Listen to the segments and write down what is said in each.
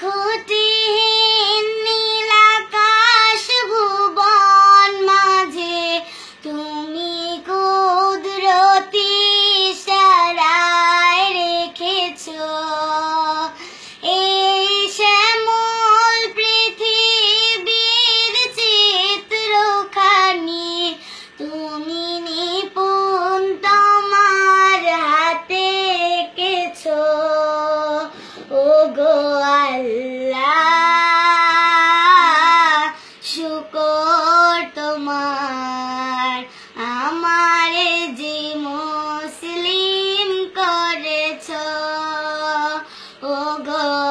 খুঁটি Oh God.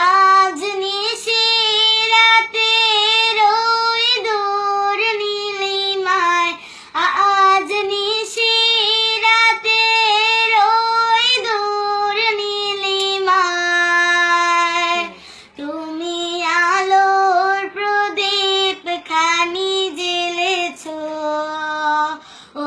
আজ নিশে রাতে রই নীলিমায়। আজ নিশে রাতে রই দূর তুমি আলোর প্রদীপ খানি জেলেছ ও